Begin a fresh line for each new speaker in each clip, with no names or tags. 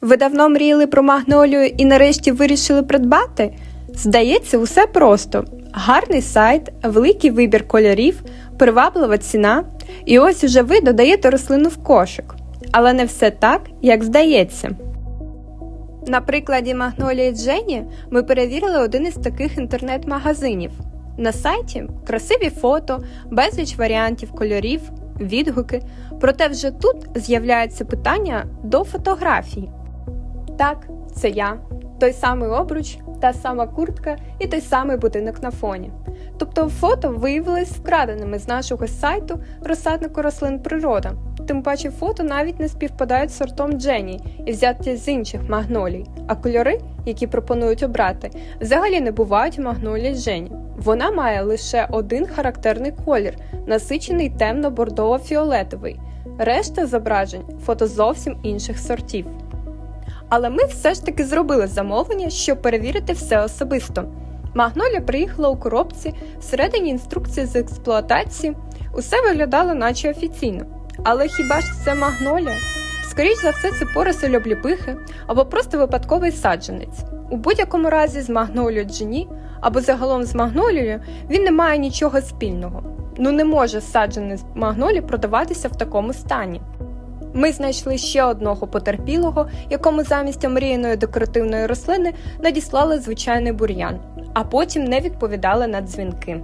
Ви давно мріяли про магнолію і нарешті вирішили придбати? Здається, усе просто: гарний сайт, великий вибір кольорів, приваблива ціна, і ось уже ви додаєте рослину в кошик. Але не все так, як здається. На прикладі Магнолії Джені ми перевірили один із таких інтернет-магазинів. На сайті красиві фото, безліч варіантів кольорів, відгуки. Проте вже тут з'являється питання до фотографій. Так, це я, той самий обруч, та сама куртка і той самий будинок на фоні. Тобто фото виявились вкраденими з нашого сайту розсаднику рослин природа. Тим паче фото навіть не співпадають з сортом Джені і взяті з інших магнолій, а кольори, які пропонують обрати, взагалі не бувають у магнолії Джені. Вона має лише один характерний колір, насичений темно-бордово-фіолетовий. Решта зображень фото зовсім інших сортів. Але ми все ж таки зробили замовлення, щоб перевірити все особисто. Магнолія приїхала у коробці, всередині інструкції з експлуатації. Усе виглядало наче офіційно. Але хіба ж це магнолія? Скоріш за все, це поросель обліпихи або просто випадковий саджанець. У будь-якому разі з магнолією джені або загалом з магнолією він не має нічого спільного. Ну не може саджанець магнолії продаватися в такому стані. Ми знайшли ще одного потерпілого, якому замість омріяної декоративної рослини надіслали звичайний бур'ян, а потім не відповідали на дзвінки.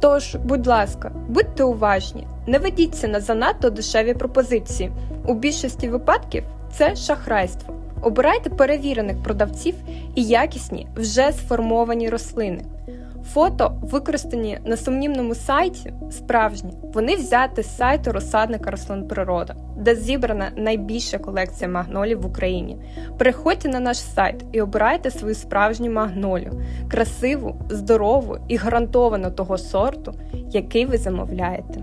Тож, будь ласка, будьте уважні, не ведіться на занадто дешеві пропозиції. У більшості випадків це шахрайство. Обирайте перевірених продавців і якісні вже сформовані рослини. Фото, використані на сумнівному сайті, справжні. Вони взяті з сайту розсадника рослин природа, де зібрана найбільша колекція магнолів в Україні. Переходьте на наш сайт і обирайте свою справжню магнолію, красиву, здорову і гарантовано того сорту, який ви замовляєте.